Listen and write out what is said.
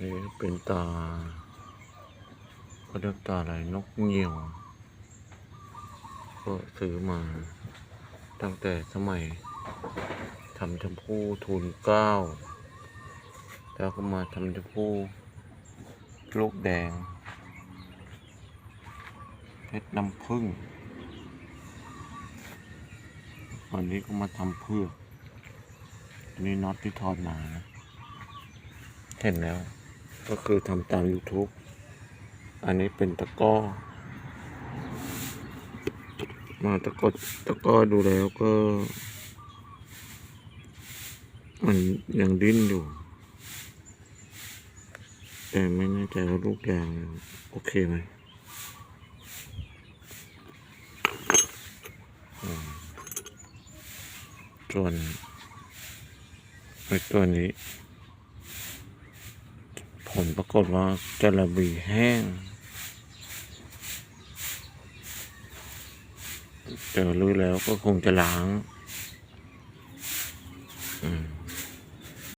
นี่เป็นตาเขาเรียกตาอะไรนกเหยี่ยว ก็ซื้อมาตั้งแต่สมัยทำชมพู่ทูลเก้า แล้วก็มาทำชมพู่ลูกแดงเพชรน้ำผึ้งวันนี้ก็มาทำเพือกอันนี้น็อตที่ทอดมานะเห็นแล้ว ก็คือทำตาม YouTube อันนี้เป็นตะก้อ มาตะก้อตะก้อดูแล้วก็ มันยังดิ้นอยู่ แต่ไม่แน่ใจว่าลูกยางโอเคไหมอืมส่วนไอ้ตัวนี้ ผลปรากฏว่าจระบีแห้ง เจอรู้แล้วก็คงจะล้าง